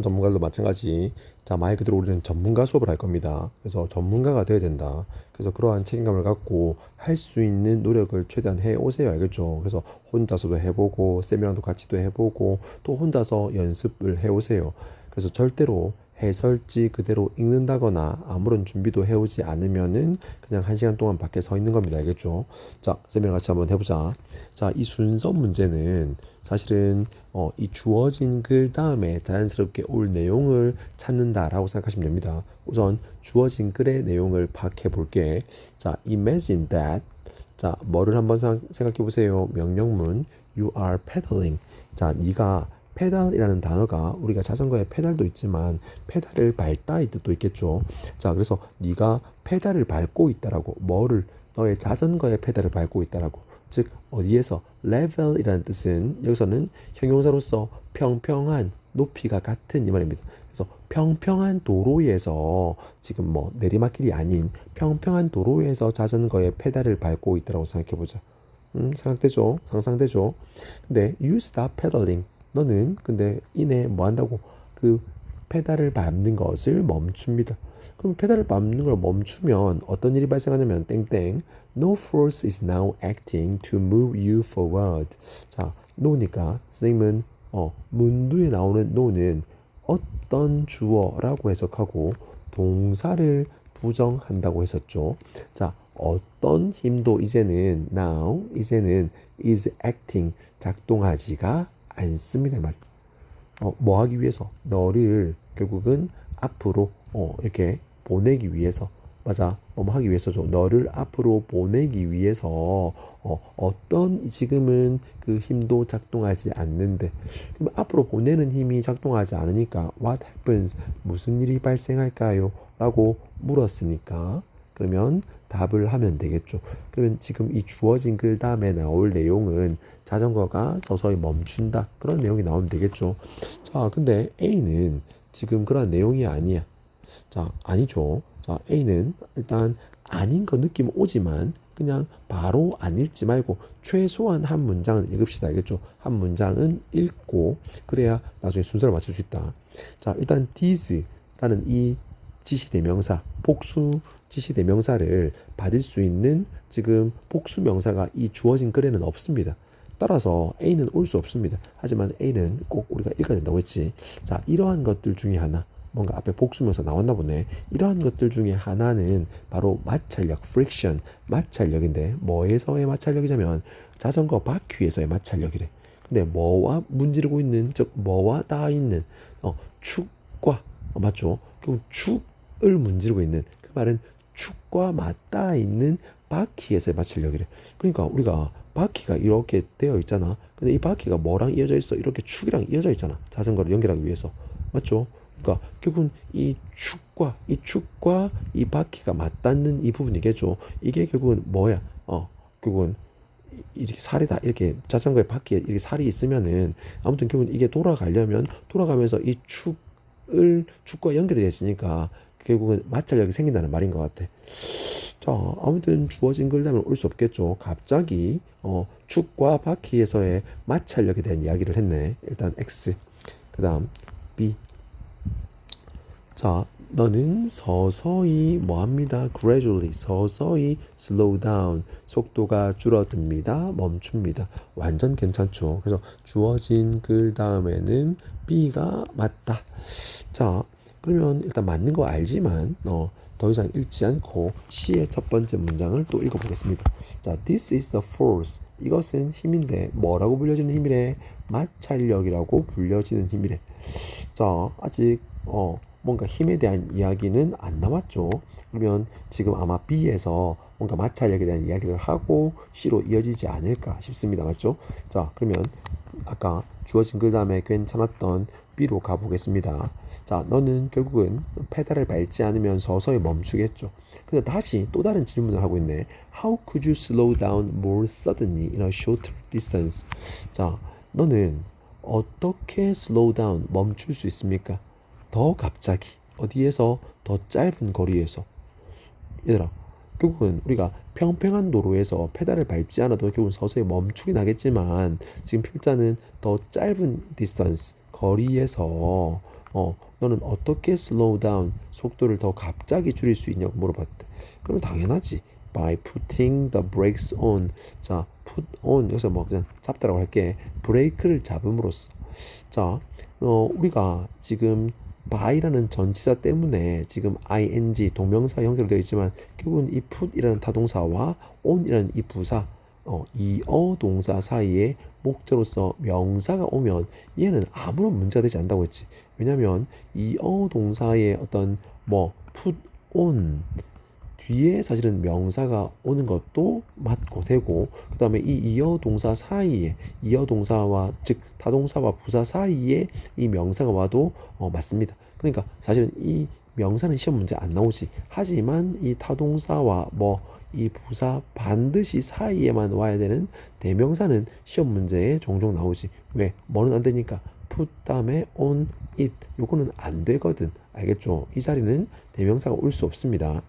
전문가도 마찬가지. 자, 말 그대로 우리는 전문가 수업을 할 겁니다. 그래서 전문가가 돼야 된다. 그래서 그러한 책임감을 갖고 할 수 있는 노력을 최대한 해 오세요. 알겠죠? 그래서 혼자서도 해보고, 쌤이랑도 같이도 해보고, 또 혼자서 연습을 해 오세요. 그래서 절대로 해설지 그대로 읽는다거나 아무런 준비도 해오지 않으면은 그냥 한 시간 동안 밖에 서 있는 겁니다. 알겠죠? 자, 쌤이랑 같이 한번 해보자. 자, 이 순서 문제는 사실은 어, 이 주어진 글 다음에 자연스럽게 올 내용을 찾는다라고 생각하시면 됩니다. 우선 주어진 글의 내용을 파악해 볼게. 자, imagine that. 자, 뭐를 한번 상- 생각해 보세요. 명령문 you are pedaling. 자, 네가 페달이라는 단어가 우리가 자전거에 페달도 있지만 페달을 밟다 이 뜻도 있겠죠. 자, 그래서 네가 페달을 밟고 있다라고 뭐를 너의 자전거의 페달을 밟고 있다라고 즉 어디에서 level이라는 뜻은 여기서는 형용사로서 평평한 높이가 같은 이 말입니다. 그래서 평평한 도로에서 지금 뭐 내리막길이 아닌 평평한 도로에서 자전거의 페달을 밟고 있다라고 생각해 보자. 음, 생각되죠? 상상되죠? 근데 you stop pedaling. 너는 근데 이내 뭐 한다고? 그 페달을 밟는 것을 멈춥니다. 그럼 페달을 밟는 걸 멈추면 어떤 일이 발생하냐면 땡땡 No force is now acting to move you forward. 자, no니까 선생님은 어, 문두에 나오는 no는 어떤 주어라고 해석하고 동사를 부정한다고 했었죠. 자, 어떤 힘도 이제는 now 이제는 is acting 작동하지가 않습니다 말. 어, 뭐 하기 위해서? 너를 결국은 앞으로 어, 이렇게 보내기 위해서. 맞아. 뭐 하기 위해서죠. 너를 앞으로 보내기 위해서. 어, 어떤 지금은 그 힘도 작동하지 않는데. 그럼 앞으로 보내는 힘이 작동하지 않으니까 what happens? 무슨 일이 발생할까요? 라고 물었으니까 그러면 답을 하면 되겠죠. 그러면 지금 이 주어진 글 다음에 나올 내용은 자전거가 서서히 멈춘다. 그런 내용이 나오면 되겠죠. 자, 근데 A는 지금 그런 내용이 아니야. 자, 아니죠. 자, A는 일단 아닌 거 느낌 오지만 그냥 바로 안 읽지 말고 최소한 한 문장은 읽읍시다. 알겠죠? 한 문장은 읽고 그래야 나중에 순서를 맞출 수 있다. 자, 일단 these라는 이 지시대명사, 복수 지시대명사를 받을 수 있는 지금 복수 명사가 이 주어진 글에는 없습니다. 따라서 A는 올 수 없습니다. 하지만 A는 꼭 우리가 읽어야 된다고 했지. 자, 이러한 것들 중에 하나. 뭔가 앞에 복수명사 나왔나 보네. 이러한 것들 중에 하나는 바로 마찰력, friction, 마찰력인데 뭐에서의 마찰력이냐면 자전거 바퀴에서의 마찰력이래. 근데 뭐와 문지르고 있는 즉 뭐와 닿아 있는 어, 축과 어, 맞죠? 결국 축을 문지르고 있는 그 말은 축과 맞닿아 있는 바퀴에서의 마찰력이래. 그러니까 우리가 바퀴가 이렇게 되어 있잖아. 근데 이 바퀴가 뭐랑 이어져 있어? 이렇게 축이랑 이어져 있잖아. 자전거를 연결하기 위해서. 맞죠? 그러니까 결국은 이 축과 이 축과 이 바퀴가 맞닿는 이 부분이겠죠. 이게 결국은 뭐야? 어, 결국은 이- 이렇게 살이 다 이렇게 자전거의 바퀴에 이렇게 살이 있으면은 아무튼 결국은 이게 돌아가려면 돌아가면서 이 축을 축과 연결이 됐으니까 결국은 마찰력이 생긴다는 말인 것 같아. 자, 아무튼 주어진 글다면 올 수 없겠죠. 갑자기 어, 축과 바퀴에서의 마찰력에 대한 이야기를 했네. 일단 X. 그 다음 B. 자, 너는 서서히 뭐합니다. gradually 서서히 slow down 속도가 줄어듭니다. 멈춥니다. 완전 괜찮죠. 그래서 주어진 글 다음에는 B가 맞다. 자, 그러면 일단 맞는 거 알지만 어, 더 이상 읽지 않고 C의 첫 번째 문장을 또 읽어보겠습니다. 자, this is the force. 이것은 힘인데 뭐라고 불려지는 힘이래? 마찰력이라고 불려지는 힘이래. 자, 아직 어, 뭔가 힘에 대한 이야기는 안 나왔죠. 그러면 지금 아마 B에서 뭔가 마찰력에 대한 이야기를 하고 C로 이어지지 않을까 싶습니다. 맞죠? 자, 그러면 아까 주어진 글 다음에 괜찮았던 B로 가보겠습니다. 자, 너는 결국은 페달을 밟지 않으면 서서히 멈추겠죠. 근데 다시 또 다른 질문을 하고 있네. How could you slow down more suddenly in a shorter distance? 자, 너는 어떻게 slow down 멈출 수 있습니까? 더 갑자기 어디에서 더 짧은 거리에서 얘들아 결국은 우리가 평평한 도로에서 페달을 밟지 않아도 결국은 서서히 멈추긴 하겠지만 지금 필자는 더 짧은 디스턴스 거리에서 어, 너는 어떻게 slow down 속도를 더 갑자기 줄일 수 있냐고 물어봤대. 그러면 당연하지. by putting the brakes on. 자, put on 여기서 뭐 그냥 잡다라고 할게. 브레이크를 잡음으로써. 자, 어, 우리가 지금 by라는 전치사 때문에 지금 ing 동명사 형태로 되어 있지만 결국은 이 put이라는 타동사와 on이라는 이 부사 어, 이 어 동사 사이에 목적으로서 명사가 오면 얘는 아무런 문제가 되지 않다고 했지. 왜냐면 이 어 동사의 어떤 뭐 put on 뒤에 사실은 명사가 오는 것도 맞고 되고 그다음에 이 이어 동사 사이에 이어 동사와 즉 타동사와 부사 사이에 이 명사가 와도 어, 맞습니다. 그러니까 사실은 이 명사는 시험 문제 안 나오지. 하지만 이 타동사와 뭐 이 부사 반드시 사이에만 와야 되는 대명사는 시험 문제에 종종 나오지. 왜? 뭐는 안 되니까 put 다음에 on it 요거는 안 되거든. 알겠죠? 이 자리는 대명사가 올 수 없습니다.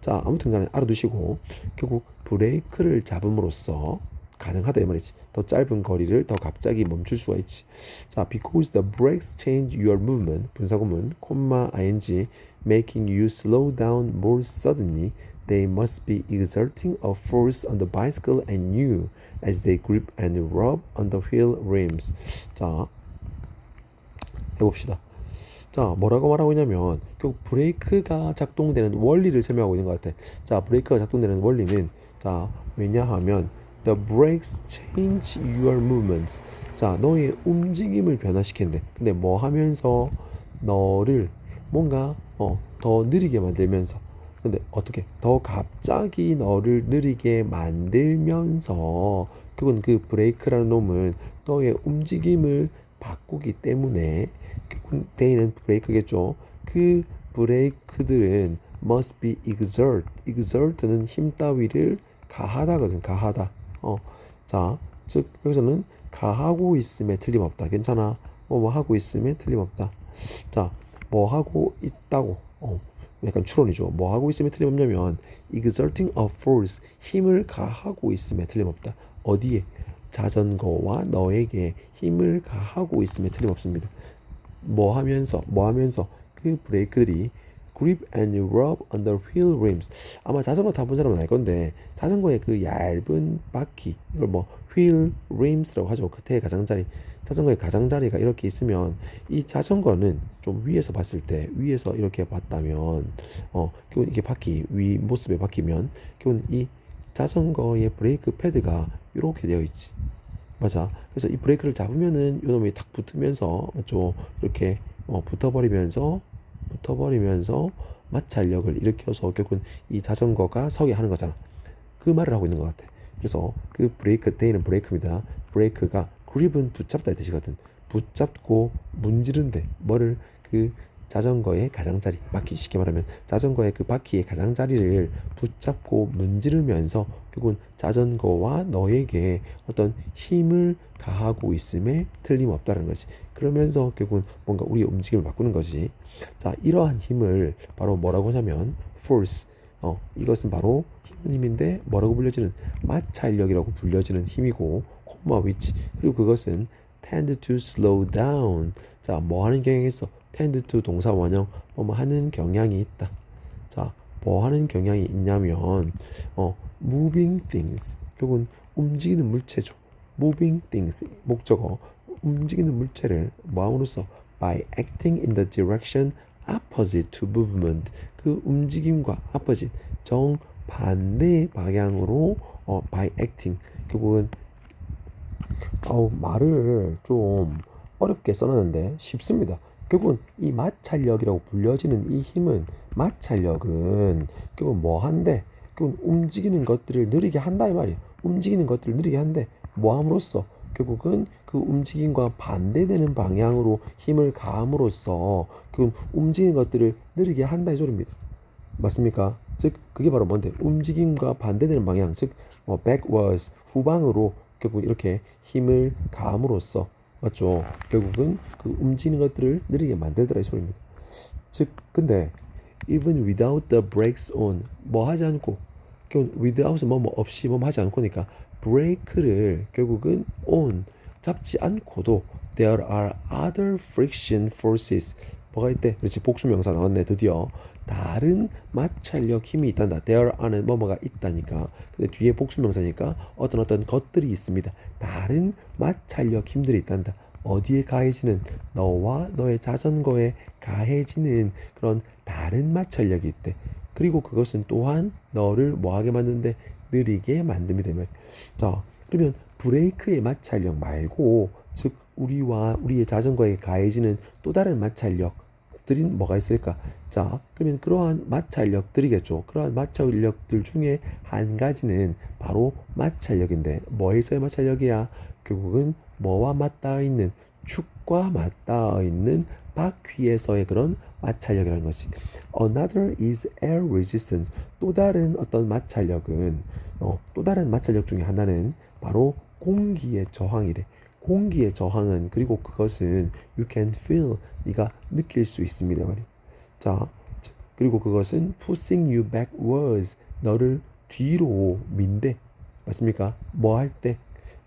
자, 아무튼 간에 알아두시고 결국 브레이크를 잡음으로써 가능하다 이 말이지. 더 짧은 거리를 더 갑자기 멈출 수가 있지. 자, because the brakes change your movement 분사구문 콤마 ing making you slow down more suddenly they must be exerting a force on the bicycle and you as they grip and rub on the wheel rims. 자, 해봅시다. 자, 뭐라고 말하고 있냐면 결국 브레이크가 작동되는 원리를 설명하고 있는 것 같아. 자, 브레이크가 작동되는 원리는 자, 왜냐하면 the brakes change your movements. 자, 너의 움직임을 변화시킨대. 근데 뭐 하면서 너를 뭔가 어, 더 느리게 만들면서 근데 어떻게 더 갑자기 너를 느리게 만들면서 그건 그 브레이크라는 놈은 너의 움직임을 바꾸기 때문에 결국은 they는 브레이크겠죠. 그 브레이크들은 must be exert. exert는 힘 따위를 가하다거든. 가하다. 어. 자, 즉 여기서는 가하고 있음에 틀림없다. 괜찮아. 뭐, 뭐 하고 있음에 틀림없다. 자, 뭐 하고 있다고. 어. 약간 추론이죠. 뭐 하고 있음에 틀림없냐면 exerting a force 힘을 가하고 있음에 틀림없다. 어디에? 자전거와 너에게 힘을 가하고 있음에 틀림없습니다. 뭐 하면서 뭐 하면서 그 브레이크들이 grip and rub on the wheel rims 아마 자전거 타본 사람은 알 건데 자전거의 그 얇은 바퀴 이걸 뭐 wheel rims라고 하죠 끝에 가장자리 자전거의 가장자리가 이렇게 있으면 이 자전거는 좀 위에서 봤을 때 위에서 이렇게 봤다면 어 기본 이게 바퀴 위 모습의 바퀴면 기본 이 자전거의 브레이크 패드가 이렇게 되어 있지 맞아. 그래서 이 브레이크를 잡으면은 요놈이 탁 붙으면서 맞죠? 이렇게 어, 붙어버리면서 붙어버리면서 마찰력을 일으켜서 결국은 이 자전거가 서게 하는 거잖아. 그 말을 하고 있는 것 같아. 그래서 그 브레이크 데이는 브레이크입니다. 브레이크가 그립은 붙잡다 이 뜻이거든. 붙잡고 문지른데 뭐를 그 자전거의 가장자리 바퀴 쉽게 말하면 자전거의 그 바퀴의 가장자리를 붙잡고 문지르면서 결국은 자전거와 너에게 어떤 힘을 가하고 있음에 틀림없다는 거지. 그러면서 결국은 뭔가 우리의 움직임을 바꾸는 거지. 자, 이러한 힘을 바로 뭐라고 하냐면 force. 어, 이것은 바로 힘은 힘인데 뭐라고 불려지는 마찰력이라고 불려지는 힘이고 콤마 위치. 그리고 그것은 tend to slow down. 자, 뭐 하는 경향이 있어? tend to 동사 원형 뭐뭐 하는 경향이 있다. 자, 뭐 하는 경향이 있냐면 어, moving things. 결국은 움직이는 물체죠. moving things 목적어 움직이는 물체를 뭐함으로써 by acting in the direction opposite to movement 그 움직임과 opposite 정반대 방향으로 어, by acting 결국은 아우 말을 좀 어렵게 써놨는데 쉽습니다. 결국은 이 마찰력이라고 불려지는 이 힘은 마찰력은 결국 뭐 한데 결국 움직이는 것들을 느리게 한다 이 말이에요. 움직이는 것들을 느리게 한데 뭐 함으로써 결국은 그 움직임과 반대되는 방향으로 힘을 가함으로써 결국 움직이는 것들을 느리게 한다 이 소리입니다. 맞습니까? 즉 그게 바로 뭔데 움직임과 반대되는 방향 즉 어, backwards 후방으로 결국 이렇게 힘을 가함으로써 맞죠? 결국은 그 움직이는 것들을 느리게 만들더라 이 소리입니다. 즉 근데 even without the brakes on 뭐 하지 않고 결국 without 뭐뭐 없이 뭐 하지 않고니까 브레이크를 결국은 on 잡지 않고도 there are other friction forces 뭐가 있대? 그렇지 복수명사 나왔네 드디어 다른 마찰력 힘이 있단다. there 안에 뭐뭐가 있다니까. 근데 뒤에 복수명사니까 어떤 어떤 것들이 있습니다. 다른 마찰력 힘들이 있단다. 어디에 가해지는 너와 너의 자전거에 가해지는 그런 다른 마찰력이 있대. 그리고 그것은 또한 너를 뭐하게 만드는데 느리게 만듭니다. 이 말. 자, 그러면 브레이크의 마찰력 말고 즉 우리와 우리의 자전거에 가해지는 또 다른 마찰력들이 뭐가 있을까? 자, 그러면 그러한 마찰 력들이겠죠. 그러한 마찰 력들 중에 한 가지는 바로 마찰 력인데 뭐에서의 마찰 력이야? 결국은 뭐와 맞닿아 있는 축과 맞닿아 있는 바퀴에서의 그런 마찰력이라는 것이. Another is air resistance. 또 다른 어떤 마찰력은 어, 또 다른 마찰력 중에 하나는 바로 공기의 저항이래. 공기의 저항은 그리고 그것은 you can feel 네가 느낄 수 있습니다 말이. 자, 그리고 그것은 pushing you backwards 너를 뒤로 민대. 맞습니까? 뭐 할 때?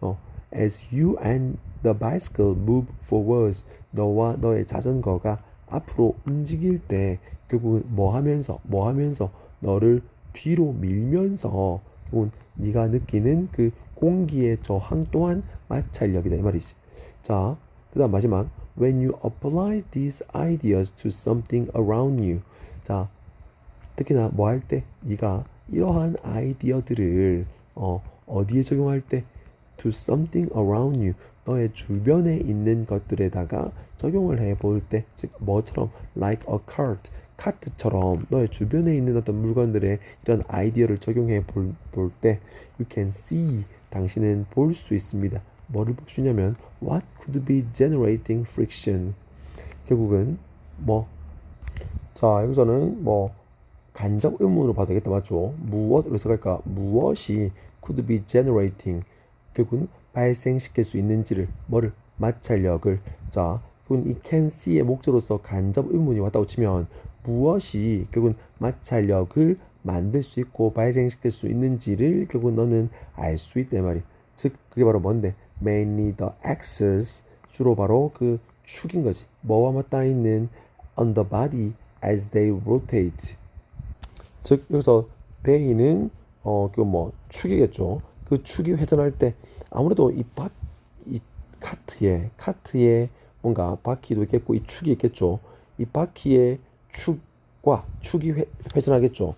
어, as you and the bicycle move forwards 너와 너의 자전거가 앞으로 움직일 때 결국은 뭐 하면서 뭐 하면서 너를 뒤로 밀면서 결국은 네가 느끼는 그 공기의 저항 또한 마찰력이다 이 말이지. 자, 그다음 마지막 when you apply these ideas to something around you. 자, 특히나 뭐 할 때 네가 이러한 아이디어들을 어, 어디에 적용할 때 to something around you 너의 주변에 있는 것들에다가 적용을 해 볼 때 즉 뭐처럼 like a cart 카트처럼 너의 주변에 있는 어떤 물건들의 이런 아이디어를 적용해 볼때 you can see 당신은 볼 수 있습니다. 뭐를 있냐면 what could be generating friction 결국은 뭐 자, 여기서는 뭐 간접 의문으로 봐도 되겠다 맞죠? 무엇으로 해석할까? 무엇이 could be generating 결국은 발생시킬 수 있는지를 뭐를 마찰력을 자 결국은 이 can see의 목적으로서 간접 의문이 왔다고 치면 무엇이 결국은 마찰력을 만들 수 있고 발생시킬 수 있는지를 결국 너는 알 수 있단 말이. 즉 그게 바로 뭔데? Mainly the axis 주로 바로 그 축인 거지. 뭐와 맞닿아 있는 on the body as they rotate. 즉 여기서 베이는 어그뭐 축이겠죠. 그 축이 회전할 때 아무래도 이 바, 이 카트에 카트에 뭔가 바퀴도 있겠고 이 축이 있겠죠. 이 바퀴의 축과 축이 회, 회전하겠죠.